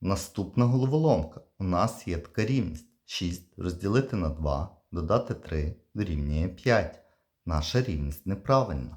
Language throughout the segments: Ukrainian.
Наступна головоломка. У нас є така рівність. 6 розділити на 2, додати 3 дорівнює 5. Наша рівність неправильна.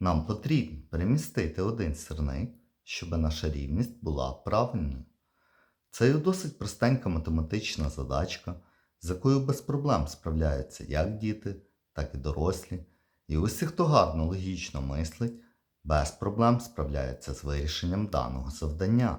Нам потрібно перемістити один сірник, щоб наша рівність була правильною. Це є досить простенька математична задачка, з якою без проблем справляються як діти, так і дорослі. І усі, хто гарно логічно мислить, без проблем справляється з вирішенням даного завдання.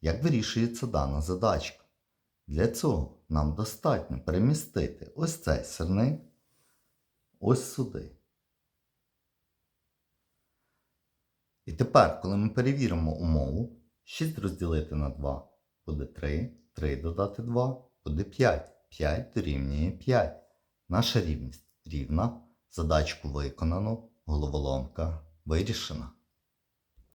Як вирішується дана задачка? Для цього нам достатньо перемістити ось цей сирник ось сюди. І тепер, коли ми перевіримо умову, 6 розділити на 2 буде 3, 3 додати 2 буде 5, 5 дорівнює 5. Наша рівність рівна, задачку виконано, головоломка вирішена.